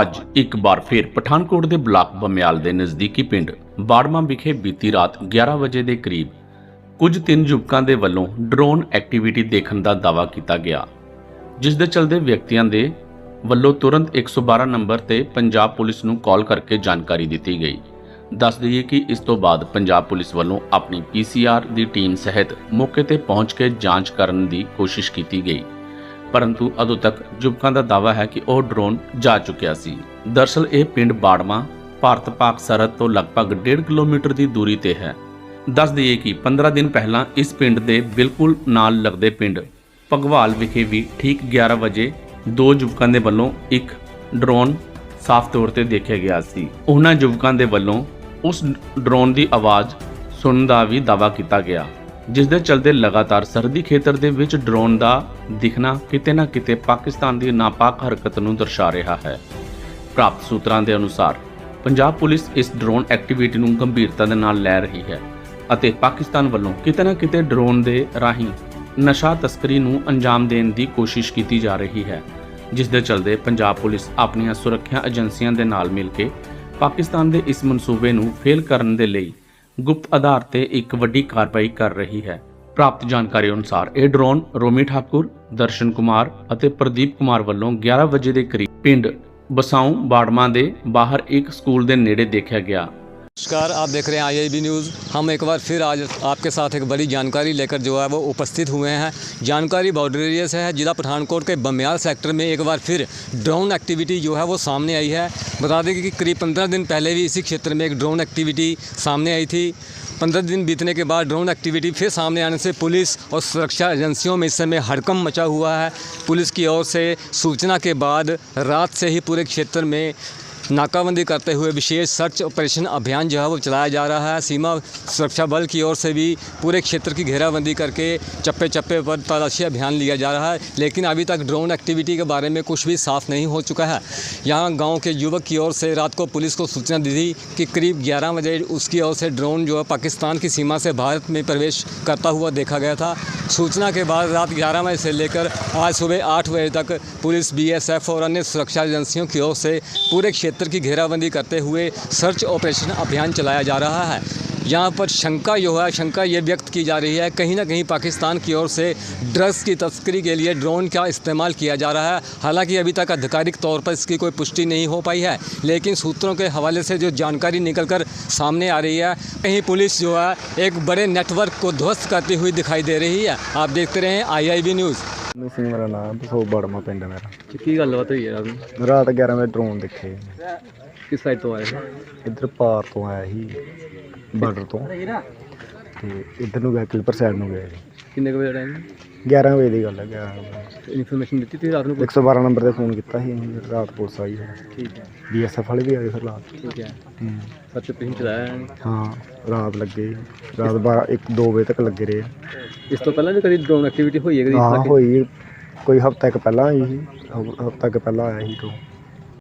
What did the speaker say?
ਅੱਜ ਇੱਕ ਵਾਰ ਫਿਰ ਪਠਾਨਕੋਟ ਦੇ ਬਲਾਕ ਬਮਿਆਲ ਦੇ ਨਜ਼ਦੀਕੀ ਪਿੰਡ ਬਾੜਮਾ ਵਿਖੇ ਬੀਤੀ ਰਾਤ 11 ਵਜੇ ਦੇ ਕਰੀਬ ਕੁਝ ਤਿੰਨ ਯੁਵਕਾਂ ਦੇ ਵੱਲੋਂ ਡਰੋਨ ਐਕਟੀਵਿਟੀ ਦੇਖਣ ਦਾ ਦਾਅਵਾ ਕੀਤਾ ਗਿਆ, ਜਿਸ ਦੇ ਚਲਦੇ ਵਿਅਕਤੀਆਂ ਦੇ ਵੱਲੋਂ ਤੁਰੰਤ 112 ਨੰਬਰ ਤੇ ਪੰਜਾਬ ਪੁਲਿਸ ਨੂੰ ਕਾਲ ਕਰਕੇ ਜਾਣਕਾਰੀ ਦਿੱਤੀ ਗਈ। ਦੱਸ ਦਈਏ ਕਿ ਇਸ ਤੋਂ ਬਾਅਦ ਪੰਜਾਬ ਪੁਲਿਸ ਵੱਲੋਂ ਆਪਣੀ ਪੀਸੀਆਰ ਦੀ ਟੀਮ ਸਹਿਤ ਮੌਕੇ ਤੇ ਪਹੁੰਚ ਕੇ ਜਾਂਚ ਕਰਨ ਦੀ ਕੋਸ਼ਿਸ਼ ਕੀਤੀ ਗਈ। ਪਰੰਤੂ ਅਦੋਂ ਤੱਕ ਯੁਵਕਾਂ ਦਾ ਦਾਅਵਾ ਹੈ ਕਿ ਉਹ ਡਰੋਨ ਜਾ ਚੁੱਕਿਆ ਸੀ। ਦਰਸਲ ਇਹ ਪਿੰਡ ਬਾੜਮਾ, ਭਾਰਤ ਪਾਕ ਸਰਹੱਦ ਤੋਂ ਲਗਭਗ 1.5 ਕਿਲੋਮੀਟਰ ਦੀ ਦੂਰੀ ਤੇ ਹੈ। ਦੱਸ ਦਈਏ ਕਿ 15 ਦਿਨ ਪਹਿਲਾਂ ਇਸ ਪਿੰਡ ਦੇ ਬਿਲਕੁਲ ਨਾਲ ਲੱਗਦੇ ਪਿੰਡ ਭਗਵਾਲ ਵਿਖੇ ਵੀ ਠੀਕ 11 ਵਜੇ ਦੋ ਯੁਵਕਾਂ ਦੇ ਵੱਲੋਂ ਇੱਕ ਡਰੋਨ ਸਾਫ਼ ਤੌਰ ਤੇ ਦੇਖਿਆ ਗਿਆ ਸੀ। ਉਹਨਾਂ ਯੁਵਕਾਂ ਦੇ ਵੱਲੋਂ ਉਸ ਡਰੋਨ ਦੀ ਆਵਾਜ਼ ਸੁਣਨ ਦਾ ਵੀ ਦਾਅਵਾ ਕੀਤਾ ਗਿਆ। ਜਿਸ ਦੇ ਚਲਦੇ ਲਗਾਤਾਰ ਸਰਦੀ ਖੇਤਰ ਦੇ ਵਿੱਚ ਡਰੋਨ ਦਾ ਦਿਖਣਾ ਕਿਤੇ ਨਾ ਕਿਤੇ ਪਾਕਿਸਤਾਨ ਦੀ ਨਾਪਾਕ ਹਰਕਤ ਨੂੰ ਦਰਸਾ ਰਿਹਾ ਹੈ। ਪ੍ਰਾਪਤ ਸੂਤਰਾਂ ਦੇ ਅਨੁਸਾਰ, ਪੰਜਾਬ ਪੁਲਿਸ ਇਸ ਡਰੋਨ ਐਕਟੀਵਿਟੀ ਨੂੰ ਗੰਭੀਰਤਾ ਦੇ ਨਾਲ ਲੈ ਰਹੀ ਹੈ ਅਤੇ ਪਾਕਿਸਤਾਨ ਵੱਲੋਂ ਕਿਤੇ ਨਾ ਕਿਤੇ ਡਰੋਨ ਦੇ ਰਾਹੀਂ ਨਸ਼ਾ ਤਸਕਰੀ ਨੂੰ ਅੰਜਾਮ ਦੇਣ ਦੀ ਕੋਸ਼ਿਸ਼ ਕੀਤੀ ਜਾ ਰਹੀ ਹੈ ਜਿਸ ਦੇ ਚਲਦੇ ਪੰਜਾਬ ਪੁਲਿਸ ਆਪਣੀਆਂ ਸੁਰੱਖਿਆ ਏਜੰਸੀਆਂ ਦੇ ਨਾਲ ਮਿਲ ਕੇ ਪਾਕਿਸਤਾਨ ਦੇ ਇਸ ਮਨਸੂਬੇ ਨੂੰ ਫੇਲ ਕਰਨ ਦੇ ਲਈ ਗੁਪਤ ਆਧਾਰ ਤੇ ਇੱਕ ਵੱਡੀ ਕਾਰਵਾਈ ਕਰ ਰਹੀ ਹੈ। ਪ੍ਰਾਪਤ ਜਾਣਕਾਰੀ ਅਨੁਸਾਰ ਇਹ ਡਰੋਨ ਰੋਮੀ ਠਾਕੁਰ, ਦਰਸ਼ਨ ਕੁਮਾਰ ਅਤੇ ਪ੍ਰਦੀਪ ਕੁਮਾਰ ਵੱਲੋਂ 11 ਵਜੇ ਦੇ ਕਰੀਬ ਪਿੰਡ ਬਸਾਉ ਬਾੜਮਾ ਦੇ ਬਾਹਰ ਇੱਕ ਸਕੂਲ ਦੇ ਨੇੜੇ ਦੇਖਿਆ ਗਿਆ। नमस्कार, आप देख रहे हैं आई न्यूज़ हम एक बार फिर आज आपके साथ एक बड़ी जानकारी लेकर जो है वो उपस्थित हुए हैं। जानकारी बॉर्डर एरिया से है, जिला पठानकोट के बमियाल सेक्टर में एक बार फिर ड्रोन एक्टिविटी जो है वो सामने आई है। बता दें कि करीब पंद्रह दिन पहले भी इसी क्षेत्र में एक ड्रोन एक्टिविटी सामने आई थी। पंद्रह दिन बीतने के बाद ड्रोन एक्टिविटी फिर सामने आने से पुलिस और सुरक्षा एजेंसियों में इस समय हड़कम मचा हुआ है। पुलिस की ओर से सूचना के बाद रात से ही पूरे क्षेत्र में नाकाबंदी करते हुए विशेष सर्च ऑपरेशन अभियान जो है वो चलाया जा रहा है। सीमा सुरक्षा बल की ओर से भी पूरे क्षेत्र की घेराबंदी करके चप्पे चप्पे पर तलाशी अभियान लिया जा रहा है। लेकिन अभी तक ड्रोन एक्टिविटी के बारे में कुछ भी साफ़ नहीं हो चुका है। यहाँ गाँव के युवक की ओर से रात को पुलिस को सूचना दी थी कि करीब 11 बजे उसकी ओर से ड्रोन जो है पाकिस्तान की सीमा से भारत में प्रवेश करता हुआ देखा गया था। सूचना के बाद रात 11 बजे से लेकर आज सुबह आठ बजे तक पुलिस बीएसएफ और अन्य सुरक्षा एजेंसियों की ओर से पूरे क्षेत्र की घेराबंदी करते हुए सर्च ऑपरेशन अभियान चलाया जा रहा है। यहाँ पर शंका जो है, शंका ये व्यक्त की जा रही है, कहीं ना कहीं पाकिस्तान की ओर से ड्रग्स की तस्करी के लिए ड्रोन का इस्तेमाल किया जा रहा है। हालाँकि अभी तक आधिकारिक तौर पर इसकी कोई पुष्टि नहीं हो पाई है, लेकिन सूत्रों के हवाले से जो जानकारी निकलकर सामने आ रही है, कहीं पुलिस जो है एक बड़े नेटवर्क को ध्वस्त करती हुई दिखाई दे रही है। आप देखते रहें आई न्यूज़ ਮੈਂ ਸਿੰਘ ਮੇਰਾ ਨਾਮ ਬਸੋ ਬੜਮਾ ਪਿੰਡ ਮੇਰਾ। ਕੀ ਗੱਲਬਾਤ ਹੋਈ ਹੈ ਰਾਤ ਨੂੰ ਰਾਤ 11 ਵਜੇ ਡਰੋਨ ਦੇਖੇ ਕਿਸ ਸਾਈਡ ਤੋਂ ਆਏ ਇੱਧਰ ਪਾਰ ਤੋਂ ਆਇਆ ਸੀ ਬਾਰਡਰ ਤੋਂ। ਤੇ ਇੱਧਰ ਨੂੰ ਗਿਆ ਕਿਲਪਰ ਸਾਈਡ ਨੂੰ ਗਿਆ ਕਿੰਨੇ ਵਜੇ ਟਾਈਮ 11 ਵਜੇ ਦੀ ਗੱਲ ਹੈ 11 ਵਜੇ। ਇਨਫੋਰਮੇਸ਼ਨ ਦਿੱਤੀ ਸੀ ਰਾਤ ਨੂੰ 112 ਨੰਬਰ ਤੇ ਫੋਨ ਕੀਤਾ ਸੀ ਅਸੀਂ, ਰਾਤ ਪੁਲਿਸ ਆਈ ਹੈ ਠੀਕ ਹੈ। ਬੀਐਸਐਫ ਵਾਲੇ ਵੀ ਆਏ ਫਿਰ ਰਾਤ। ਠੀਕ ਹੈ। ਸੱਚ ਚਲਾਇਆ ਹੈ। ਹਾਂ ਰਾਤ ਲੱਗੇ। ਰਾਤ 12 1 2 ਵਜੇ ਤੱਕ ਲੱਗੇ ਰਹੇ। ਇਸ ਤੋਂ ਪਹਿਲਾਂ ਵੀ ਕਦੀ ਡਰੋਨ ਐਕਟੀਵਿਟੀ ਹੋਈ ਹੈ ਕਦੀ ਇਸ ਹਾਂ ਤਰ੍ਹਾਂ? ਹੋਈ। ਕੋਈ ਹਫ਼ਤਾ ਕੁ ਪਹਿਲਾਂ ਆਈ ਸੀ ਹਫ਼ਤਾ ਕੁ ਪਹਿਲਾਂ ਆਇਆ ਸੀ ਤੋਂ